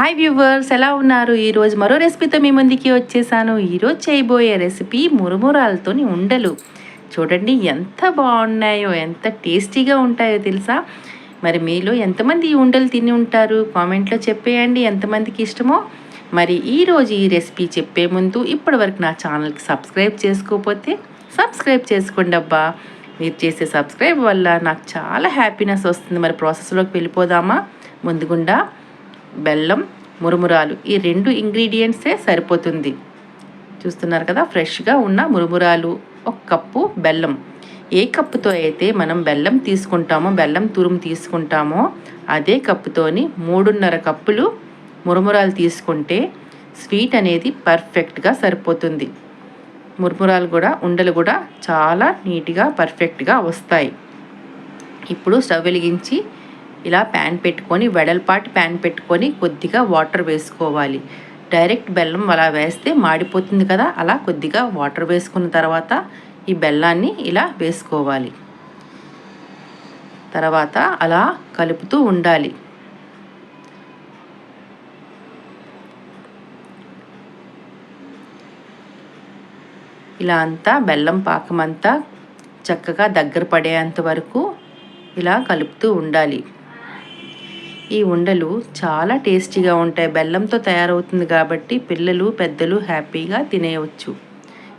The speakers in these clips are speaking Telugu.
హాయ్ వ్యూవర్స్ ఎలా ఉన్నారు? ఈరోజు మరో రెసిపీతో మీ ముందుకి వచ్చేసాను. ఈరోజు చేయబోయే రెసిపీ మురుమురాలతోని ఉండలు. చూడండి ఎంత బాగున్నాయో ఎంత టేస్టీగా ఉంటాయో తెలుసా? మరి మీలో ఎంతమంది ఈ ఉండలు తిని ఉంటారు? కామెంట్లో చెప్పేయండి ఎంతమందికి ఇష్టమో. మరి ఈరోజు ఈ రెసిపీ చెప్పే ముందు ఇప్పటి వరకు నా ఛానల్కి సబ్స్క్రైబ్ చేసుకోకపోతే సబ్స్క్రైబ్ చేసుకోండి అబ్బా. మీరు చేసే సబ్స్క్రైబ్ వల్ల నాకు చాలా హ్యాపీనెస్ వస్తుంది. మరి ప్రాసెస్లోకి వెళ్ళిపోదామా? ముందుగుండా బెల్లం మురుమురాలు ఈ రెండు ఇంగ్రీడియంట్సే సరిపోతుంది. చూస్తున్నారు కదా ఫ్రెష్గా ఉన్న మురుమురాలు ఒక కప్పు బెల్లం. ఏ కప్పుతో అయితే మనం బెల్లం తీసుకుంటామో బెల్లం తురుము తీసుకుంటామో అదే కప్పుతోని మూడున్నర కప్పులు మురుమురాలు తీసుకుంటే స్వీట్ అనేది పర్ఫెక్ట్గా సరిపోతుంది. మురుమురాలు కూడా ఉండలు కూడా చాలా నీట్గా పర్ఫెక్ట్గా వస్తాయి. ఇప్పుడు స్టవ్ వెలిగించి ఇలా ప్యాన్ పెట్టుకొని వెడల్పాటి ప్యాన్ పెట్టుకొని కొద్దిగా వాటర్ వేసుకోవాలి. డైరెక్ట్ బెల్లం అలా వేస్తే మాడిపోతుంది కదా అలా కొద్దిగా వాటర్ వేసుకున్న తర్వాత ఈ బెల్లాన్ని ఇలా వేసుకోవాలి. తర్వాత అలా కలుపుతూ ఉండాలి. ఇలా అంతా బెల్లం పాకమంతా చక్కగా దగ్గర పడేంత వరకు ఇలా కలుపుతూ ఉండాలి. ఈ ఉండలు చాలా టేస్టీగా ఉంటాయి. బెల్లంతో తయారవుతుంది కాబట్టి పిల్లలు పెద్దలు హ్యాపీగా తినేయవచ్చు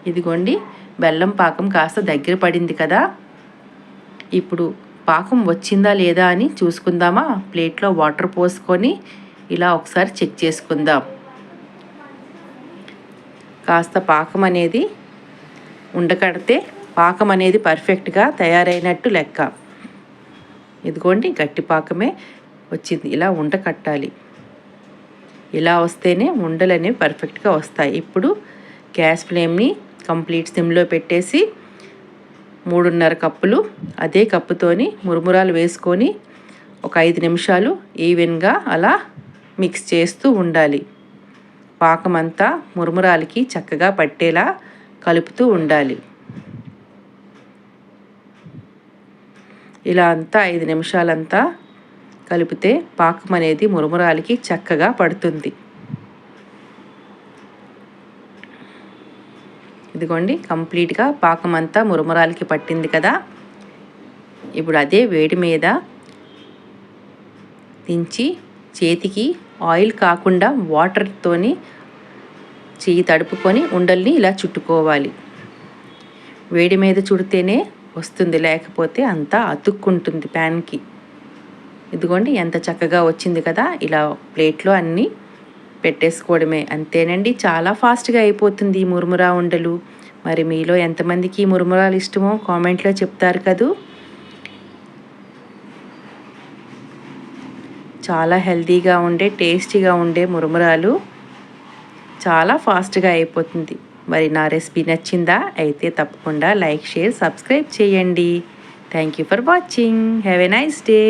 ఇదిగోండి బెల్లం పాకం కాస్త దగ్గర పడింది కదా. ఇప్పుడు పాకం వచ్చిందా లేదా అని చూసుకుందామా? ప్లేట్లో వాటర్ పోసుకొని ఇలా ఒకసారి చెక్ చేసుకుందాం. కాస్త పాకం అనేది ఉండకడితే పాకం అనేది పర్ఫెక్ట్గా తయారైనట్టు లెక్క. ఇదిగోండి గట్టి పాకమే. వచ్చింది. ఇలా ఉండ కట్టాలి. ఇలా వస్తేనే ఉండలు అనేవి పర్ఫెక్ట్గా వస్తాయి. ఇప్పుడు గ్యాస్ ఫ్లేమ్ని కంప్లీట్ సిమ్లో పెట్టేసి మూడున్నర కప్పులు అదే కప్పుతోని మురుమురాలు వేసుకొని ఒక ఐదు నిమిషాలు ఈవెన్గా అలా మిక్స్ చేస్తూ ఉండాలి. పాకమంతా మురుమురాలకి చక్కగా పట్టేలా కలుపుతూ ఉండాలి. ఇలా అంతా ఐదు నిమిషాలంతా కలిపితే పాకం అనేది మురుమురాలికి చక్కగా పడుతుంది. ఇదిగోండి కంప్లీట్గా పాకం అంతా మురుమురాలికి పట్టింది కదా. ఇప్పుడు అదే వేడి మీద దించి చేతికి ఆయిల్ కాకుండా వాటర్తోని చేయి తడుపుకొని ఉండల్ని ఇలా చుట్టుకోవాలి. వేడి మీద చుడితేనే వస్తుంది లేకపోతే అంతా అతుక్కుంటుంది ప్యాన్కి. ఇదిగోండి ఎంత చక్కగా వచ్చింది కదా. ఇలా ప్లేట్లో అన్నీ పెట్టేసుకోవడమే. అంతేనండి చాలా ఫాస్ట్గా అయిపోతుంది ఈ మురుమురా ఉండలు. మరి మీలో ఎంతమందికి మురుమురాలు ఇష్టమో కామెంట్లో చెప్తారు కదూ. చాలా హెల్తీగా ఉండే టేస్టీగా ఉండే మురుమురాలు చాలా ఫాస్ట్గా అయిపోతుంది. మరి నా రెసిపీ నచ్చిందా? అయితే తప్పకుండా లైక్ షేర్ సబ్స్క్రైబ్ చేయండి. Thank you for watching. Have a nice day.